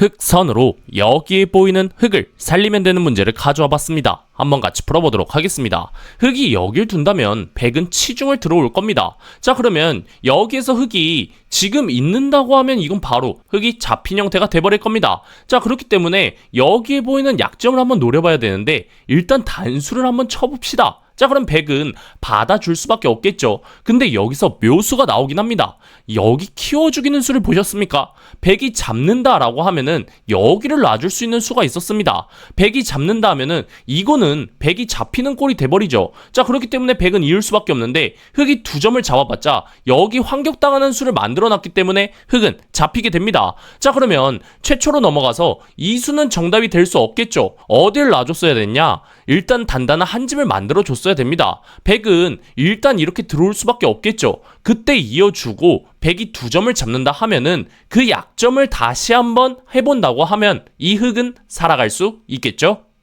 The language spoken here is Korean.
흑선으로 여기에 보이는 흑을 살리면 되는 문제를 가져와 봤습니다. 한번 같이 풀어보도록 하겠습니다. 흑이 여길 둔다면 백은 치중을 들어올 겁니다. 자, 그러면 여기에서 흑이 지금 있는다고 하면 이건 바로 흑이 잡힌 형태가 돼버릴 겁니다. 자, 그렇기 때문에 여기에 보이는 약점을 한번 노려봐야 되는데 일단 단수를 한번 쳐봅시다. 자, 그럼 백은 받아줄 수밖에 없겠죠. 근데 여기서 묘수가 나오긴 합니다. 여기 키워 죽이는 수를 보셨습니까? 백이 잡는다 라고 하면은 여기를 놔줄 수 있는 수가 있었습니다. 백이 잡는다 하면은 이거는 백이 잡히는 꼴이 돼버리죠. 자, 그렇기 때문에 백은 이을 수밖에 없는데 흑이 두 점을 잡아봤자 여기 환격당하는 수를 만들어놨기 때문에 흑은 잡히게 됩니다. 자, 그러면 최초로 넘어가서 이 수는 정답이 될 수 없겠죠. 어딜 놔줬어야 됐냐? 일단 단단한 한 집을 만들어 줬어야 됩니다. 백은 일단 이렇게 들어올 수밖에 없겠죠. 그때 이어주고 백이 두 점을 잡는다 하면은 그 약점을 다시 한번 해본다고 하면 이 흑은 살아갈 수 있겠죠?